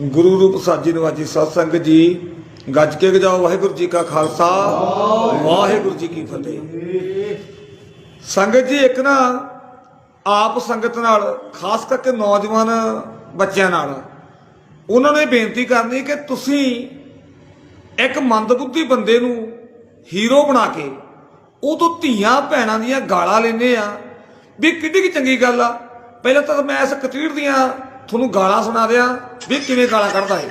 ਗੁਰੂ ਰੂਪ ਸਾਜੀ ਨਵਾਜੀ ਸਤ ਸੰਗਤ ਜੀ, ਗੱਜ ਕੇ ਗਜਾਓ ਵਾਹਿਗੁਰੂ ਜੀ ਕਾ ਖਾਲਸਾ, ਵਾਹਿਗੁਰੂ ਜੀ ਕੀ ਫਤਿਹ। ਸੰਗਤ ਜੀ, ਇੱਕ ਨਾ ਆਪ ਸੰਗਤ ਨਾਲ, ਖਾਸ ਕਰਕੇ ਨੌਜਵਾਨ ਬੱਚਿਆਂ ਨਾਲ, ਉਹਨਾਂ ਨੂੰ ਇਹ ਬੇਨਤੀ ਕਰਨੀ ਕਿ ਤੁਸੀਂ ਇੱਕ ਮੰਦਬੁੱਧੀ ਬੰਦੇ ਨੂੰ ਹੀਰੋ ਬਣਾ ਕੇ ਉਹ ਤੋਂ ਧੀਆਂ ਭੈਣਾਂ ਦੀਆਂ ਗਾਲਾਂ ਲੈਂਦੇ ਆ, ਵੀ ਕਿੱਡੀ ਕੀ ਚੰਗੀ ਗੱਲ ਆ। ਪਹਿਲਾਂ ਤਾਂ ਮੈਂ ਇਸ ਕਤੀੜ ਦੀਆਂ ਤੁਹਾਨੂੰ ਗਾਲਾਂ ਸੁਣਾ ਦਿਆਂ ਵੀ ਕਿਵੇਂ ਗਾਲਾਂ ਕੱਢਦਾ ਏ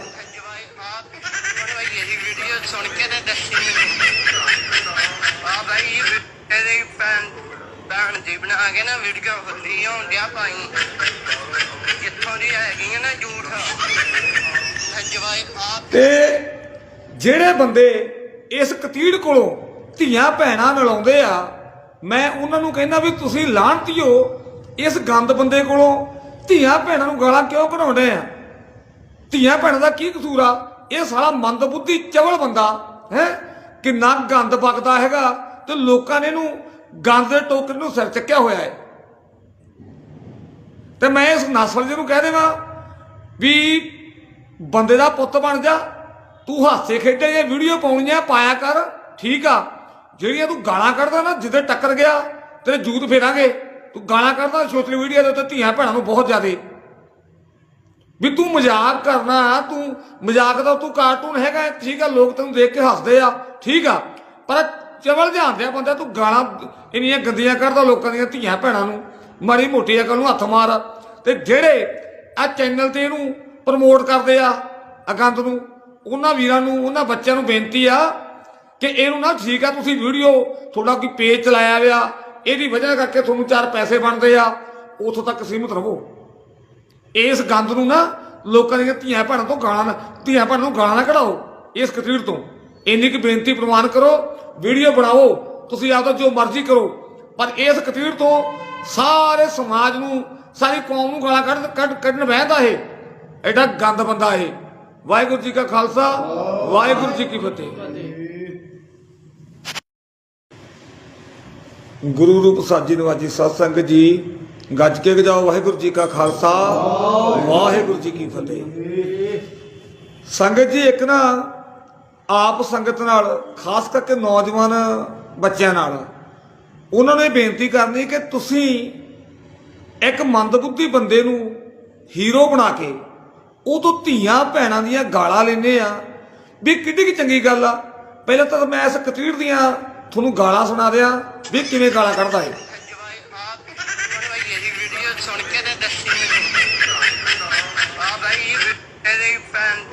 ਤੇ ਭੈਣ ਜੀ ਬਣਾ ਕੇ ਨਾ ਵੀਡੀਓ ਹੁੰਦੀ ਹੋਣ ਡਿਆ ਭਾਈ ਜਿੱਥੋਂ ਦੀ ਹੈਗੀ ਨਾ ਝੂਠ ਜਵਾਈ ਆਪ ਤੇ ਜਿਹੜੇ ਬੰਦੇ ਇਸ ਕਤੀੜ ਕੋਲੋਂ ਧੀਆਂ ਭੈਣਾਂ ਮਿਲਾਉਂਦੇ ਆ, ਮੈਂ ਉਹਨਾਂ ਨੂੰ ਕਹਿੰਦਾ ਵੀ ਤੁਸੀਂ ਲਾਹਣਤੀਓ ਇਸ ਗੰਦ ਬੰਦੇ ਕੋਲੋਂ। ਧੀਆਂ ਭੈਣਾਂ ਨੂੰ ਗਾਲਾਂ ਕਿਉਂ ਕਢਾਉਂਦੇ ਆ? ਧੀਆਂ ਭੈਣਾਂ ਦਾ ਕੀ ਕਸੂਰ ਆ? ਇਹ ਸਾਲਾ ਮੰਦਬੁੱਧੀ ਚਵਲ ਬੰਦਾ, ਹੈ? ਕਿੰਨਾ ਗੰਦ ਬਕਦਾ ਹੈਗਾ ਤੇ ਲੋਕਾਂ ਨੇ ਇਹਨੂੰ ਗੰਦ ਦੇ ਟੋਕਰੇ ਨੂੰ ਸਿਰ ਚੱਕਿਆ ਹੋਇਆ ਹੈ। ਤੇ ਮੈਂ ਇਸ ਨਸਲ ਜੀ ਨੂੰ ਕਹਿ ਦੇਵਾਂ ਵੀ ਬੰਦੇ ਦਾ ਪੁੱਤ ਬਣ ਜਾ, ਤੂੰ ਹਾਸੇ ਖੇਡੇ ਜੇ ਵੀਡੀਓ ਪਾਉਣੀਆਂ ਪਾਇਆ ਕਰ, ਠੀਕ ਆ। ਜਿਹੜੀਆਂ ਤੂੰ ਗਾਲਾਂ ਕੱਢਦਾ ਨਾ, ਜਿੱਦੇ ਟੱਕਰ ਗਿਆ, ਤੇਰੇ ਜੂਤ ਫੇਰਾਂਗੇ। ਤੂੰ ਗਾਲਾਂ ਕੱਢਦਾ ਸੋਸ਼ਲ ਮੀਡੀਆ ਦੇ ਉੱਤੇ ਧੀਆਂ ਭੈਣਾਂ ਨੂੰ ਬਹੁਤ ਜ਼ਿਆਦੇ। ਵੀ ਤੂੰ ਮਜ਼ਾਕ ਕਰਨਾ, ਤੂੰ ਮਜ਼ਾਕ ਦਾ ਤੂੰ ਕਾਰਟੂਨ ਹੈਗਾ, ਠੀਕ ਆ, ਲੋਕ ਤੈਨੂੰ ਦੇਖ ਕੇ ਹੱਸਦੇ ਆ, ਠੀਕ ਆ, ਪਰ ਚਵਲ ਜਾਂਦੇ ਆ ਬੰਦਾ, ਤੂੰ ਗਾਲਾਂ ਇੰਨੀਆਂ ਗੰਦੀਆਂ ਕਰਦਾ ਲੋਕਾਂ ਦੀਆਂ ਧੀਆਂ ਭੈਣਾਂ ਨੂੰ, ਮਾੜੀ ਮੋਟੀ ਅਕਲ ਨੂੰ ਹੱਥ ਮਾਰ, ਤੇ ਜਿਹੜੇ ਆ ਚੈਨਲ ਤੇ ਇਹਨੂੰ ਪ੍ਰਮੋਟ ਕਰਦੇ ਆ, ਅਗੰਤ ਨੂੰ, ਉਹਨਾਂ ਵੀਰਾਂ ਨੂੰ, ਉਹਨਾਂ ਬੱਚਿਆਂ ਨੂੰ ਬੇਨਤੀ ਆ ਕਿ ਇਹਨੂੰ ਨਾ ਠੀਕ ਆ, ਤੁਸੀਂ ਵੀਡੀਓ ਤੁਹਾਡਾ ਕੋਈ ਪੇਜ ਚਲਾਇਆ ਹੋਇਆ ਇਹਦੀ ਵਜ੍ਹਾ ਕਰਕੇ ਤੁਹਾਨੂੰ ਚਾਰ ਪੈਸੇ ਬਣਦੇ ਆ, ਉਥੋਂ ਤੱਕ ਸੀਮਿਤ ਰਹੋ। ਇਸ ਗੰਦ ਨੂੰ ਨਾ ਲੋਕਾਂ ਦੀਆਂ ਧੀਆਂ ਭੈਣਾਂ ਤੋਂ ਗਾਲਾਂ ਨਾ, ਧੀਆਂ ਭੈਣਾਂ ਨੂੰ ਗਾਲਾਂ ਨਾ ਕਢਾਓ, ਇਸ ਕਤੀੜ ਤੋਂ। ਇੰਨੀ ਕੁ ਬੇਨਤੀ ਪ੍ਰਵਾਨ ਕਰੋ, ਵੀਡੀਓ ਬਣਾਓ, ਤੁਸੀਂ ਆਪਦਾ ਜੋ ਮਰਜ਼ੀ ਕਰੋ, ਪਰ ਇਸ ਕਤੀੜ ਤੋਂ ਸਾਰੇ ਸਮਾਜ ਨੂੰ, ਸਾਰੀ ਕੌਮ ਨੂੰ ਗਾਲਾਂ ਕੱਢ ਕੱਢ, ਕੱਢਣ ਬਹਿੰਦਾ ਇਹ। ਐਡਾ ਗੰਦ ਬੰਦਾ ਇਹ। ਵਾਹਿਗੁਰੂ ਜੀ ਕਾ ਖਾਲਸਾ, ਵਾਹਿਗੁਰੂ ਜੀ ਕੀ ਫਤਿਹ। ਗੁਰੂ ਰੂਪ ਸਾਜੀ ਨਵਾਜੀ ਸਤ ਸੰਗਤ ਜੀ, ਗੱਜ ਕੇ ਗਜਾਓ ਵਾਹਿਗੁਰੂ ਜੀ ਕਾ ਖਾਲਸਾ, ਵਾਹਿਗੁਰੂ ਜੀ ਕੀ ਫਤਿਹ। ਸੰਗਤ ਜੀ, ਇੱਕ ਨਾ ਆਪ ਸੰਗਤ ਨਾਲ, ਖਾਸ ਕਰਕੇ ਨੌਜਵਾਨ ਬੱਚਿਆਂ ਨਾਲ, ਉਹਨਾਂ ਨੂੰ ਇਹ ਬੇਨਤੀ ਕਰਨੀ ਕਿ ਤੁਸੀਂ ਇੱਕ ਮੰਦਬੁੱਧੀ ਬੰਦੇ ਨੂੰ ਹੀਰੋ ਬਣਾ ਕੇ, ਉਹ ਤੋਂ ਧੀਆਂ ਭੈਣਾਂ ਦੀਆਂ ਗਾਲਾਂ ਲੈਂਦੇ ਆ। ਵੀ ਕਿੱਡੀ ਕੀ ਚੰਗੀ ਗੱਲ ਆ। ਪਹਿਲਾਂ ਤਾਂ ਮੈਂ ਇਸ ਕਤੀੜ ਦੀਆਂ ਤੁਹਾਨੂੰ ਗਾਲਾਂ ਸੁਣਾ ਦਿਆਂ ਵੀ ਕਿਵੇਂ ਗਾਲਾਂ ਕੱਢਦਾ ਏ ਜਵਾਈ ਆਪ ਬਣਵਾਈ ਇਹ ਵੀਡੀਓ ਸੁਣ ਕੇ ਤੇ ਦੱਸੀ ਮੈਨੂੰ ਆ ਭਾਈ ਇਹਦੇ ਭੈਣ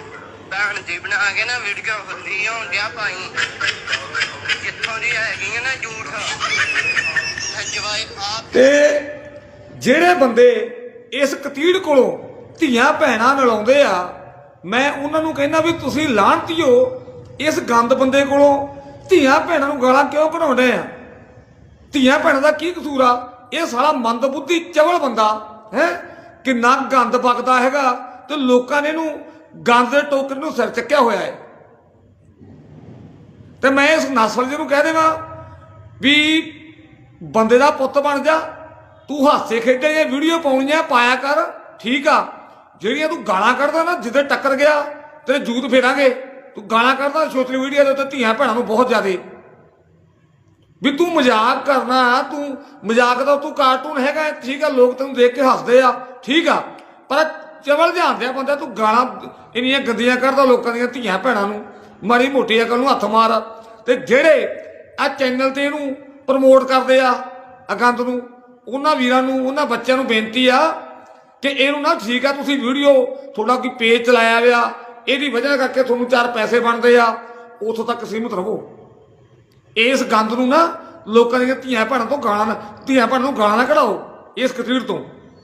ਭੈਣ ਜੀ ਬਣਾ ਕੇ ਨਾ ਵੀਡੀਓ ਹੁੰਦੀ ਹੋਣ ਡਿਆ ਭਾਈ ਜਿੱਥੋਂ ਦੀ ਹੈਗੀ ਆ ਨਾ ਝੂਠ ਜਵਾਈ ਆਪ ਤੇ ਜਿਹੜੇ ਬੰਦੇ ਇਸ ਕਤੀੜ ਕੋਲੋਂ ਧੀਆਂ ਭੈਣਾਂ ਮਿਲਾਉਂਦੇ ਆ ਮੈਂ ਉਹਨਾਂ ਨੂੰ ਕਹਿੰਦਾ ਵੀ ਤੁਸੀਂ ਲਾਹਣਤੀਓ ਇਸ ਗੰਦ ਬੰਦੇ ਕੋਲੋਂ। ਧੀਆਂ ਭੈਣਾਂ ਨੂੰ ਗਾਲਾਂ ਕਿਉਂ ਕਢਾਉਂਦੇ ਆ? ਧੀਆਂ ਭੈਣਾਂ ਦਾ ਕੀ ਕਸੂਰ ਆ? ਇਹ ਸਾਲਾ ਮੰਦਬੁੱਧੀ ਚਵਲ ਬੰਦਾ, ਹੈ? ਕਿੰਨਾ ਗੰਦ ਬਕਦਾ ਹੈਗਾ ਤੇ ਲੋਕਾਂ ਨੇ ਇਹਨੂੰ ਗੰਦ ਦੇ ਟੋਕਰੇ ਨੂੰ ਸਿਰ ਚੱਕਿਆ ਹੋਇਆ ਹੈ। ਤੇ ਮੈਂ ਇਸ ਨਸਲ ਜੀ ਨੂੰ ਕਹਿ ਦੇਵਾਂ ਵੀ ਬੰਦੇ ਦਾ ਪੁੱਤ ਬਣ ਜਾ, ਤੂੰ ਹਾਸੇ ਖੇਡੇ, ਇਹ ਵੀਡੀਓ ਪਾਉਣੀਆਂ, ਪਾਇਆ ਕਰ, ਠੀਕ ਆ। ਜਿਹੜੀਆਂ ਤੂੰ ਗਾਲਾਂ ਕੱਢਦਾ ਨਾ, ਜਿੱਦੇ ਟੱਕਰ ਗਿਆ, ਤੇਰੇ ਜੂਤ ਫੇਰਾਂਗੇ। ਤੂੰ ਗਾਲਾਂ ਕੱਢਦਾ ਸੋਸ਼ਲ ਮੀਡੀਆ ਦੇ ਉੱਤੇ ਧੀਆਂ ਭੈਣਾਂ ਨੂੰ ਬਹੁਤ ਜ਼ਿਆਦੇ। ਵੀ ਤੂੰ ਮਜ਼ਾਕ ਕਰਨਾ, ਤੂੰ ਮਜ਼ਾਕ ਦਾ ਤੂੰ ਕਾਰਟੂਨ ਹੈਗਾ, ਠੀਕ ਆ, ਲੋਕ ਤੈਨੂੰ ਦੇਖ ਕੇ ਹੱਸਦੇ ਆ, ਠੀਕ ਆ, ਪਰ ਚਵਲ ਜਾਂਦੇ ਆ ਬੰਦਾ, ਤੂੰ ਗਾਲਾਂ ਇੰਨੀਆਂ ਗੰਦੀਆਂ ਕਰਦਾ ਲੋਕਾਂ ਦੀਆਂ ਧੀਆਂ ਭੈਣਾਂ ਨੂੰ, ਮਾੜੀ ਮੋਟੀ ਅਕਲ ਨੂੰ ਹੱਥ ਮਾਰ, ਤੇ ਜਿਹੜੇ ਆ ਚੈਨਲ ਤੇ ਇਹਨੂੰ ਪ੍ਰਮੋਟ ਕਰਦੇ ਆ ਅਗੰਦ ਨੂੰ, ਉਹਨਾਂ ਵੀਰਾਂ ਨੂੰ, ਉਹਨਾਂ ਬੱਚਿਆਂ ਨੂੰ ਬੇਨਤੀ ਆ ਕਿ ਇਹਨੂੰ ਨਾ ਠੀਕ ਆ, ਤੁਸੀਂ ਵੀਡੀਓ, ਤੁਹਾਡਾ ਕੋਈ ਪੇਜ ਚਲਾਇਆ ਹੋਇਆ ਇਹਦੀ ਵਜ੍ਹਾ ਕਰਕੇ ਤੁਹਾਨੂੰ ਚਾਰ ਪੈਸੇ ਬਣਦੇ ਆ, ਉਥੋਂ ਤੱਕ ਸੀਮਿਤ ਰਹੋ। ਇਸ ਗੰਦ ਨੂੰ ਨਾ ਲੋਕਾਂ ਦੀਆਂ ਧੀਆਂ ਭੈਣਾਂ ਤੋਂ ਗਾਲਾਂ ਨਾ ਧੀਆਂ ਭੈਣਾਂ ਨੂੰ ਗਾਲਾਂ ਨਾ ਕਢਾਓ, ਇਸ ਕਤੀੜ ਤੋਂ।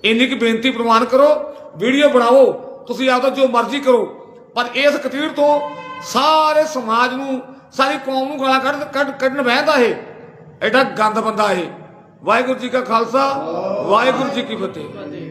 ਇੰਨੀ ਕੁ ਬੇਨਤੀ ਪ੍ਰਵਾਨ ਕਰੋ, ਵੀਡੀਓ ਬਣਾਓ, ਤੁਸੀਂ ਆਪਦਾ ਜੋ ਮਰਜ਼ੀ ਕਰੋ, ਪਰ ਇਸ ਕਤੀੜ ਤੋਂ ਸਾਰੇ ਸਮਾਜ ਨੂੰ, ਸਾਰੀ ਕੌਮ ਨੂੰ ਗਾਲਾਂ ਕੱਢ ਕੱਢ ਕੱਢਣ ਬਹਿੰਦਾ ਇਹ। ਐਡਾ ਗੰਦ ਬੰਦਾ ਇਹ। ਵਾਹਿਗੁਰੂ ਜੀ ਕਾ ਖਾਲਸਾ, ਵਾਹਿਗੁਰੂ ਜੀ ਕੀ ਫਤਿਹ।